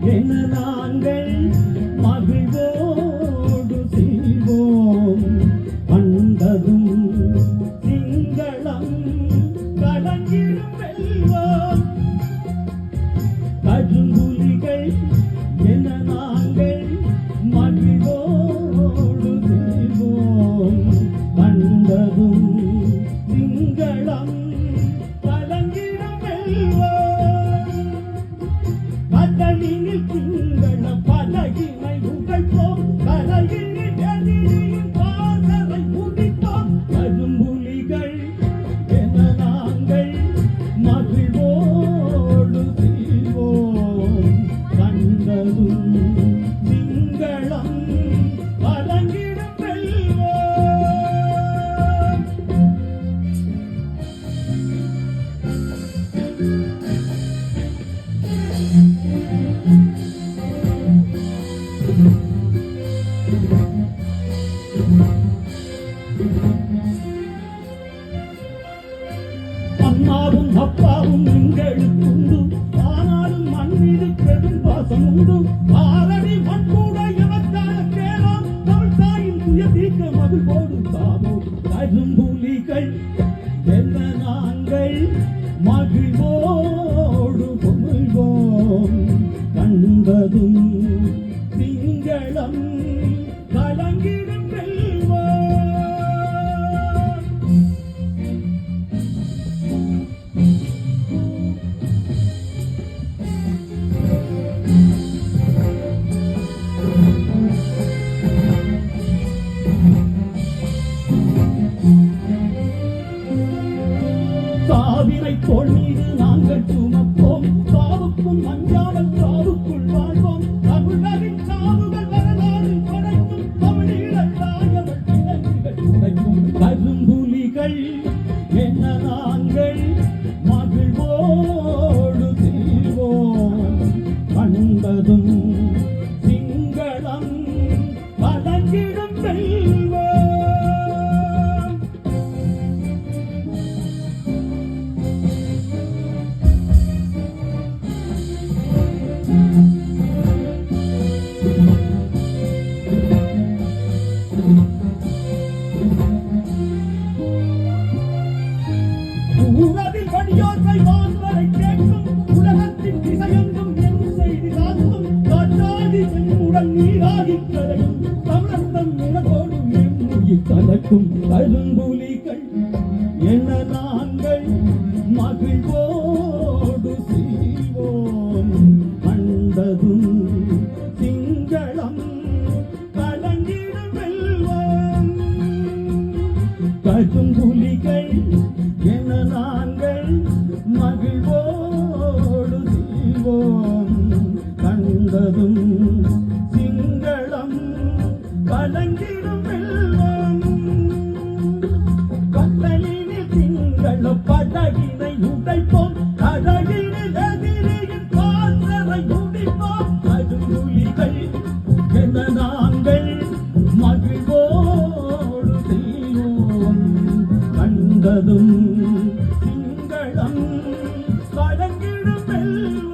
என நாங்கள் மகிழ்வோடு செய்வோம். கண்டதும் சிங்களம் கடங்கிடும் வெல்வோம் கரும்புலிகள் என நாங்கள் மகிழ்வோடு செய்வோம். கண்டதும் சிங்களம் திங்கள பலகினை உடைப்போம் கரையினில் எதிரியின் பாசறை முடிப்போம் கரும்புலிகள் என அம்மாவும் அப்பாவும் எங்களுக்குண்டு ஆனாலும் மண் மீது பெரும் பாசம் உண்டு திங்களம் கலங்கிடும் வெல்வோம் சாவினை தோல் மீது நாங்கள் சுமப்போம் பாவுக்கும் மஞ்சள் வழங்கிடும் செல்வோம். உலகில் வடியோசை வாழ்வரை கேட்கும் தமிழத்தன் உணவோடு கலக்கும் கரும்புலிகள். என நாங்கள் மகிழ்வோடு செய்வோம். கண்டதும் திங்களம் கலங்கிடும் வெல்வோம். கரும்புலிகள் என நாங்கள் மகிழ்வோடு கண்டதும் திங்களம் கலங்கிடும் வெல்வோம்